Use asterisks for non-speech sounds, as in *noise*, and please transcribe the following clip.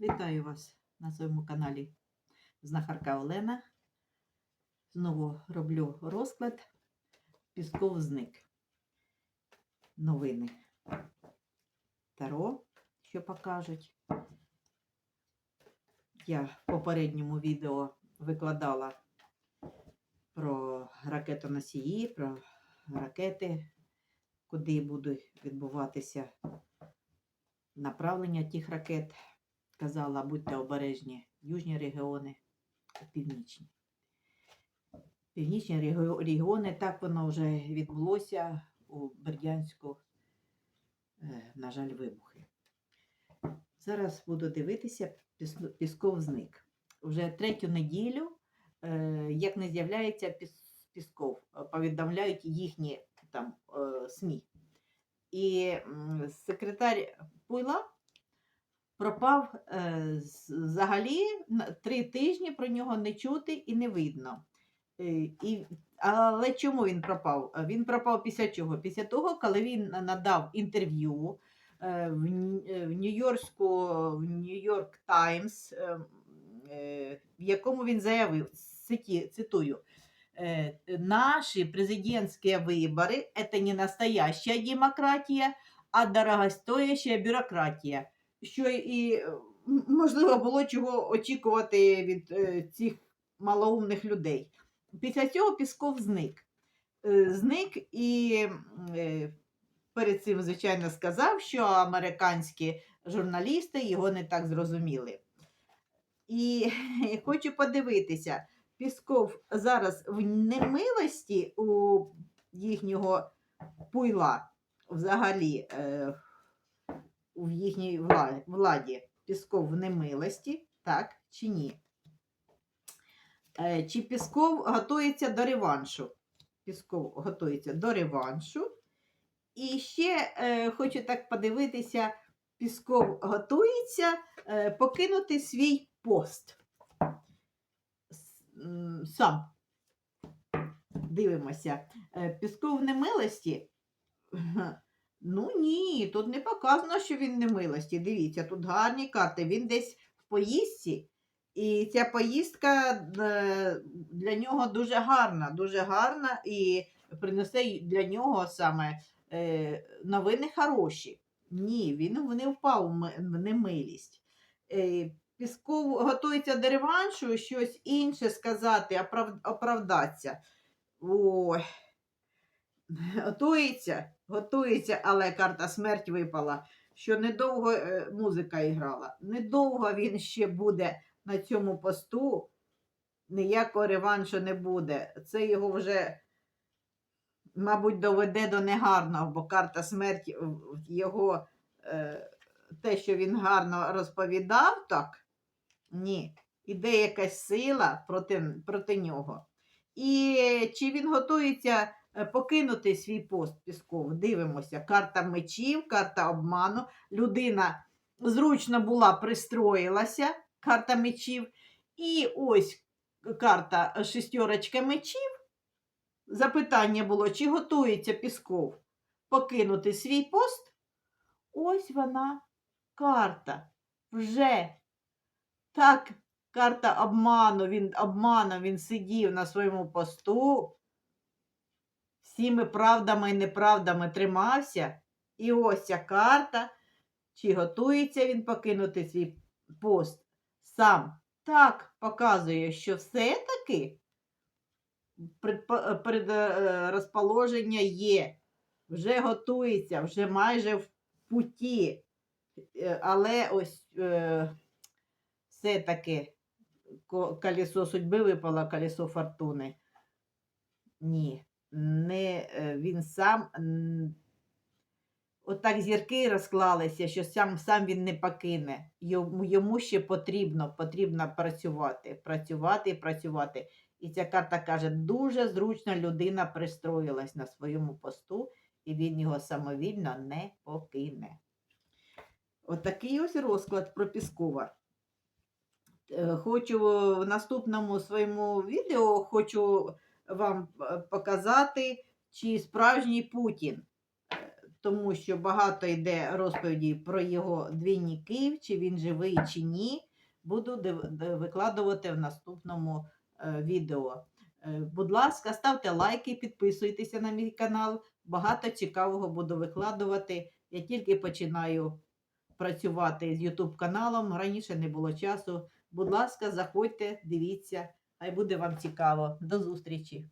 Вітаю вас на своєму каналі Знахарка Олена. Знову роблю розклад Пісков зник. Новини. Таро, що покажуть. Я в попередньому відео викладала про ракетоносії, про ракети, куди будуть відбуватися направлення тих ракет. Казала, будьте обережні южні регіони, північні. Північні регіони, так воно вже відбулося у Бердянську, е, на жаль, вибухи. Зараз буду дивитися, Пісков зник. Вже третю неділю, е, як не з'являється Пісков, е, повідомляють їхні там СМІ. І секретар Пуйла пропав е, з- взагалі на три тижні про нього не чути і не видно. Е, і, але чому він пропав? Е, Він пропав після чого? Після того, коли він на- надав інтерв'ю е, в, Н- е, в Нью-Йоркську в Нью-Йорк Таймс, е, е, в якому він заявив, цити- цитую, э, наши президентские выборы – это не настоящая демократія, а дорогостоящая бюрократія. Що і, можливо, було чого очікувати від е, цих малоумних людей. Після цього Пісков зник. Е, Зник і е, перед цим, звичайно, сказав, що американські журналісти його не так зрозуміли. І *laughs* хочу подивитися, Пісков зараз в немилості у їхнього пуйла взагалі в їхній владі. Пісков в немилості, так чи ні? Е, чи Пісков готується до реваншу? Пісков готується до реваншу. І ще е, хочу так подивитися, Пісков готується е, покинути свій пост. Сам. Дивимося. Е, Пісков немилості. Ну ні, тут не показано, що він в немилості. Дивіться, тут гарні карти. Він десь в поїздці, і ця поїздка е, для нього дуже гарна, дуже гарна і принесе для нього саме е, новини хороші. Ні, він не впав в немилість. Е, Пісков готується до реваншу, щось інше сказати, оправ- оправдатися. Ой. *laughs* Готується, готується, але карта смерть випала, що недовго е, музика іграла. Недовго він ще буде на цьому посту, ніякого реваншу не буде. Це його вже, мабуть, доведе до негарного, бо карта смерті його е, те, що він гарно розповідав, так, ні, іде якась сила проти, проти нього. І чи він готується покинути свій пост Пісков? Дивимося. Карта мечів, карта обману. Людина зручно була, пристроїлася, карта мечів. І ось карта шестерочка мечів. Запитання було, чи готується Пісков покинути свій пост? Ось вона карта. Вже так карта обману, він обманом він сидів на своєму посту, всіми правдами і неправдами тримався. І ось ця карта, чи готується він покинути свій пост сам. Так показує, що все-таки предпо- предрозположення є, вже готується, вже майже в путі. Е, Але ось е, все-таки ко- колесо судьби випало, колесо фортуни. Ні, не е, він сам. Отак зірки розклалися, що сам, сам він не покине. Йому, йому ще потрібно, потрібно працювати, працювати і працювати. І ця карта каже, дуже зручно людина пристроїлась на своєму посту, і він його самовільно не покине. Отакий ось розклад про Піскова. Е, Хочу в наступному своєму відео хочу вам е, показати, чи справжній Путін. Е, тому що багато йде розповіді про його двійників, чи він живий, чи ні. Буду викладувати в наступному е, відео. Будь ласка, ставте лайки, підписуйтеся на мій канал. Багато цікавого буду викладувати. Я тільки починаю працювати з YouTube каналом. Раніше не було часу. Будь ласка, заходьте, дивіться, хай буде вам цікаво. До зустрічі!